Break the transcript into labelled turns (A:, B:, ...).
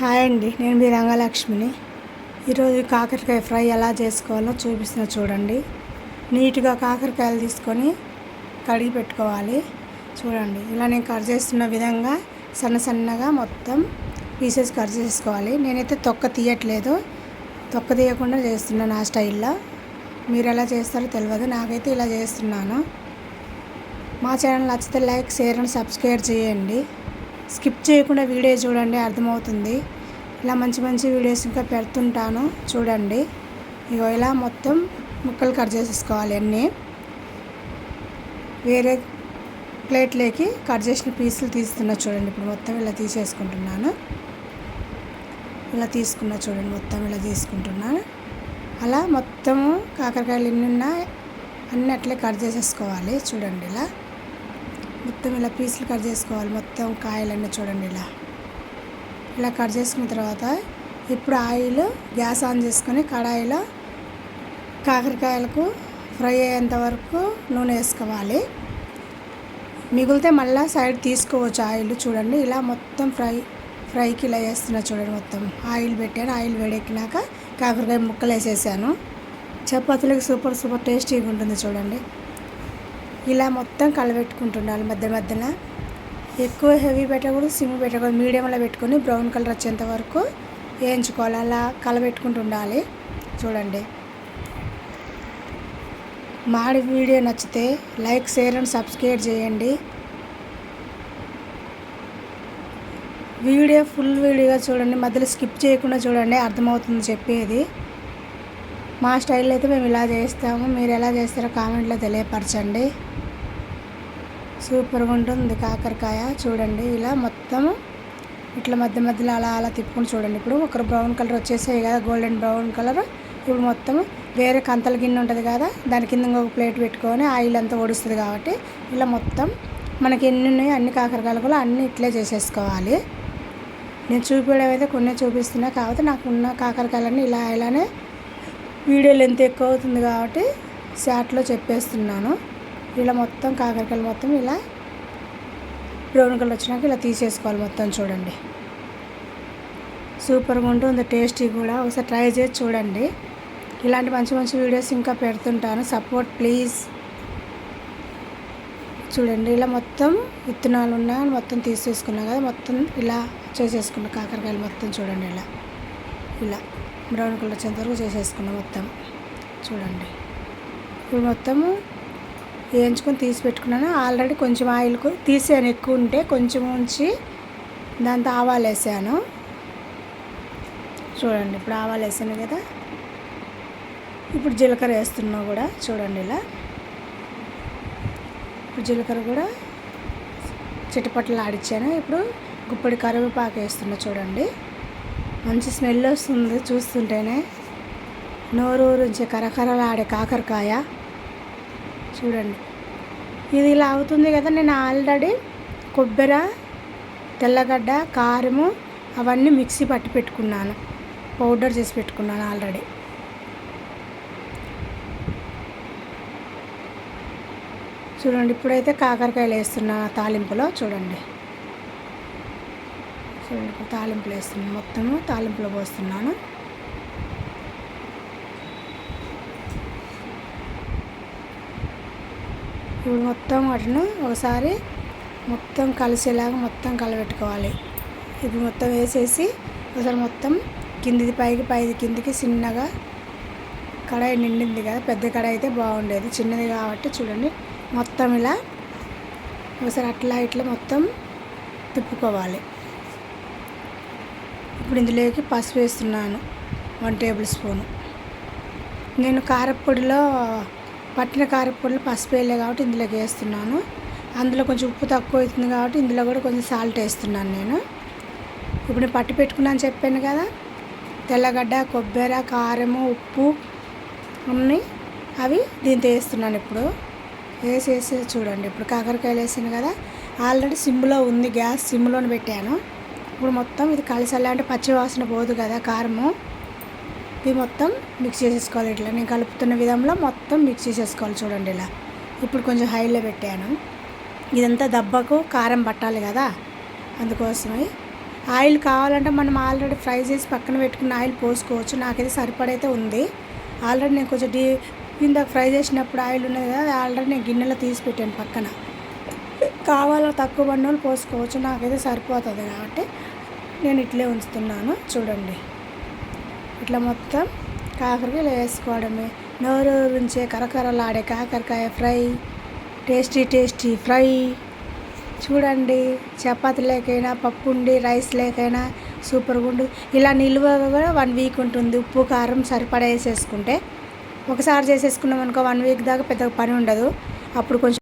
A: Hi అండి నేను మీ రంగలక్ష్మిని. ఈరోజు కాకరకాయ ఫ్రై ఎలా చేసుకోవాలో చూపిస్తున్నా చూడండి. నీట్గా కాకరకాయలు తీసుకొని కడిగి పెట్టుకోవాలి. చూడండి ఇలా నేను కట్ చేస్తున్న విధంగా సన్న సన్నగా మొత్తం పీసెస్ కట్ చేసుకోవాలి. నేనైతే తొక్క తీయట్లేదు. తొక్క తీయకుండా చేస్తున్నాను ఆ స్టైల్లో. మీరు ఎలా చేస్తారో తెలియదు నాకైతే ఇలా చేస్తున్నాను. మా ఛానల్ నచ్చితే లైక్ షేర్ అండ్ సబ్స్క్రైబ్ చేయండి. స్కిప్ చేయకుండా వీడియో చూడండి అర్థమవుతుంది. ఇలా మంచి మంచి వీడియోస్ ఇంకా పెడుతుంటాను. చూడండి. ఇగో ఇలా మొత్తం ముక్కలు కట్ చేసేసుకోవాలి అన్నీ. వేరే ప్లేట్లోకి కట్ చేసిన పీసులు తీస్తున్నా చూడండి. ఇప్పుడు మొత్తం ఇలా తీసేసుకుంటున్నాను. ఇలా తీసుకున్నా చూడండి. మొత్తం ఇలా తీసుకుంటున్నాను. అలా మొత్తము కాకరకాయలు ఎన్ని ఉన్నా అన్నీ అట్లే కట్ చేసేసుకోవాలి. చూడండి ఇలా. మొత్తం ఇలా పీసులు కట్ చేసుకోవాలి. మొత్తం కాయలన్నీ చూడండి ఇలా. ఇలా కట్ చేసుకున్న తర్వాత ఇప్పుడు ఆయిల్ గ్యాస్ ఆన్ చేసుకొని కడాయిలో కాకరకాయలకు ఫ్రై అయ్యేంత వరకు నూనె వేసుకోవాలి. మిగిలితే మళ్ళీ సైడ్ తీసుకోవచ్చు ఆయిల్ చూడండి. ఇలా మొత్తం ఫ్రై ఫ్రైకి ఇలా వేస్తున్నా చూడండి మొత్తం. ఆయిల్ పెట్టాను. ఆయిల్ వేడెక్కినాక కాకరకాయ ముక్కలు వేసేసాను. చపాతీలకు సూపర్ సూపర్ టేస్టీగా ఉంటుంది చూడండి. ఇలా మొత్తం కలబెట్టుకుంటుండాలి మధ్య మధ్యన. ఎక్కువ హెవీ పెట్టకూడదు సిమ్ పెట్టకూడదు మీడియంలో పెట్టుకొని బ్రౌన్ కలర్ వచ్చేంత వరకు వేయించుకోవాలి. అలా కలబెట్టుకుంటూ ఉండాలి చూడండి. మాడి వీడియో నచ్చితే లైక్ షేర్ అండ్ సబ్స్క్రైబ్ చేయండి. వీడియో ఫుల్ వీడియోగా చూడండి. మధ్యలో స్కిప్ చేయకుండా చూడండి అర్థమవుతుంది చెప్పేది. మా స్టైల్లో అయితే మేము ఇలా చేస్తాము. మీరు ఎలా చేస్తారో కామెంట్లో తెలియపరచండి. సూపర్గా ఉంటుంది కాకరకాయ. చూడండి ఇలా మొత్తము ఇట్లా మధ్య మధ్యలో అలా అలా తిప్పుకొని చూడండి. ఇప్పుడు ఒకరు బ్రౌన్ కలర్ వచ్చేసాయి కదా గోల్డెన్ బ్రౌన్ కలర్. ఇప్పుడు మొత్తం వేరే కంతల గిన్నె ఉంటుంది కదా దాని కింద ఒక ప్లేట్ పెట్టుకొని ఆయిల్ అంతా ఒడుస్తుంది కాబట్టి ఇలా మొత్తం మనకి ఎన్ని ఉన్నాయో అన్ని కాకరకాయలు కూడా అన్నీ ఇట్లే చేసేసుకోవాలి. నేను చూపించడం అయితే కొన్ని చూపిస్తున్నా. కాబట్టి నాకు ఉన్న కాకరకాయలన్నీ ఇలా ఇలానే వీడియో లెంత్ ఎక్కువ అవుతుంది కాబట్టి షార్ట్లో చెప్పేస్తున్నాను. ఇలా మొత్తం కాకరకాయలు మొత్తం ఇలా బ్రౌన్ కలర్ వచ్చినాక ఇలా తీసేసుకోవాలి మొత్తం చూడండి. సూపర్గా ఉంటుంది టేస్టీ కూడా. ఒకసారి ట్రై చేసి చూడండి. ఇలాంటి మంచి మంచి వీడియోస్ ఇంకా పెడుతుంటాను. Support please. చూడండి ఇలా మొత్తం విత్తనాలు ఉన్నా మొత్తం తీసేసుకున్నా కదా మొత్తం ఇలా చేసేసుకున్నా కాకరకాయలు మొత్తం చూడండి ఇలా. ఇలా. బ్రౌన్ కలర్ వచ్చేంత వరకు చేసేసుకున్నాం మొత్తం. చూడండి. ఇప్పుడు మొత్తము వేయించుకొని తీసి పెట్టుకున్నాను. ఆల్రెడీ కొంచెం ఆయిల్ తీసాను. ఎక్కువ ఉంటే కొంచెం ఉంచి దాంతో ఆవాలు వేసాను. చూడండి ఇప్పుడు ఆవాలు వేసాను కదా. ఇప్పుడు జీలకర్ర వేస్తున్నా కూడా. చూడండి ఇలా. ఇప్పుడు జీలకర్ర కూడా చిటపట్లు ఆడిచ్చాను. ఇప్పుడు గుప్పడి కరివేపాకు వేస్తున్నా చూడండి. మంచి స్మెల్ వస్తుంది చూస్తుంటేనే. నోరూరించే కరకరలాడే కాకరకాయ. చూడండి. ఇది ఇలా అవుతుంది కదా నేను ఆల్రెడీ కొబ్బరి తెల్లగడ్డ కారము అవన్నీ మిక్సీ పట్టి పెట్టుకున్నాను. పౌడర్ చేసి పెట్టుకున్నాను ఆల్రెడీ. చూడండి ఇప్పుడైతే కాకరకాయలు వేస్తున్నా తాలింపులో చూడండి. ఇప్పుడు తాలింపులు వేస్తున్నాను. మొత్తము తాలింపులో పోస్తున్నాను. ఇప్పుడు మొత్తం వాటిని ఒకసారి మొత్తం కలిసేలాగా మొత్తం కలబెట్టుకోవాలి. ఇప్పుడు మొత్తం వేసేసి ఒకసారి మొత్తం కిందిది పైకి పైది కిందికి చిన్నగా కడాయి నిండింది కదా పెద్ద కడాయి అయితే బాగుండేది. చిన్నది కాబట్టి చూడండి. మొత్తం ఇలా ఒకసారి అట్లా ఇట్లా మొత్తం తిప్పుకోవాలి. ఇప్పుడు ఇందులోకి పసుపు వేస్తున్నాను. One tablespoon. నేను కారపొడిలో పట్టిన కారపొడిలో పసుపు వేయలే కాబట్టి ఇందులోకి వేస్తున్నాను. అందులో కొంచెం ఉప్పు తక్కువ అవుతుంది కాబట్టి ఇందులో కూడా కొంచెం సాల్ట్ వేస్తున్నాను నేను. ఇప్పుడు నేను పట్టి పెట్టుకున్నాను చెప్పాను కదా. తెల్లగడ్డ కొబ్బరి కారము ఉప్పు అన్నీ అవి దీంతో వేస్తున్నాను ఇప్పుడు. వేసేసి చూడండి. ఇప్పుడు కాకరకాయలు వేసాను కదా. ఆల్రెడీ సిమ్లో ఉంది గ్యాస్ సిమ్లోనే పెట్టాను. ఇప్పుడు మొత్తం ఇది కలిసల్లా అంటే పచ్చి వాసన పోదు కదా కారము. ఇది మొత్తం మిక్స్ చేసేసుకోవాలి ఇట్లా. నేను కలుపుతున్న విధంలో మొత్తం మిక్స్ చేసేసుకోవాలి చూడండి ఇలా. ఇప్పుడు కొంచెం హైలో పెట్టాను. ఇదంతా దెబ్బకు కారం పట్టాలి కదా అందుకోసమే. ఆయిల్ కావాలంటే మనం ఆల్రెడీ ఫ్రై చేసి పక్కన పెట్టుకున్న ఆయిల్ పోసుకోవచ్చు. నాకైతే సరిపడైతే ఉంది. ఆల్రెడీ నేను కొంచెం డీ ఇందాక ఫ్రై చేసినప్పుడు ఆయిల్ ఉన్నది కదా ఆల్రెడీ నేను గిన్నెలో తీసి పెట్టాను పక్కన. కావాలో తక్కువ బండలు పోసుకోవచ్చు. నాకైతే సరిపోతుంది కాబట్టి నేను ఇట్లే ఉంచుతున్నాను. చూడండి. ఇట్లా మొత్తం కాకరకాయలు వేసుకోవడమే. నోరు ఉంచే కరకరలాడే కాకరకాయ ఫ్రై. Tasty tasty fry. చూడండి. చపాతి లేకైనా పప్పు ఉండి రైస్ లేకైనా సూపర్గా ఉండు. ఇలా నిల్వ కూడా వన్ వీక్ ఉంటుంది. ఉప్పు కారం సరిపడా వేసేసుకుంటే. ఒకసారి చేసేసుకున్నాం అనుకో వన్ వీక్ దాకా పెద్దగా పని ఉండదు. అప్పుడు కొంచెం